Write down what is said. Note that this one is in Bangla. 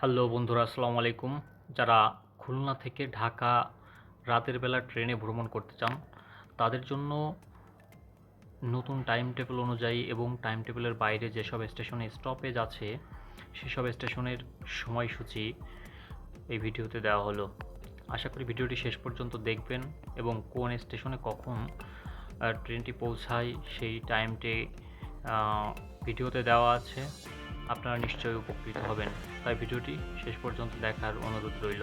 হ্যালো বন্ধুরা, আসসালামু আলাইকুম। যারা খুলনা থেকে ঢাকা রাতের বেলা ট্রেনে ভ্রমণ করতে চান, তাদের জন্য নতুন টাইম টেবিল অনুযায়ী এবং টাইম টেবিলের বাইরে যেসব স্টেশনে স্টপেজ আছে, সেসব স্টেশনের সময়সূচি এই ভিডিওতে দেওয়া হলো। আশা করি ভিডিওটি শেষ পর্যন্ত দেখবেন এবং কোন স্টেশনে কখন ট্রেনটি পৌঁছায় সেই টাইমটি ভিডিওতে দেওয়া আছে। আপনারা নিশ্চয়ই উপকৃত হবেন। তাই ভিডিওটি শেষ পর্যন্ত দেখার অনুরোধ রইল।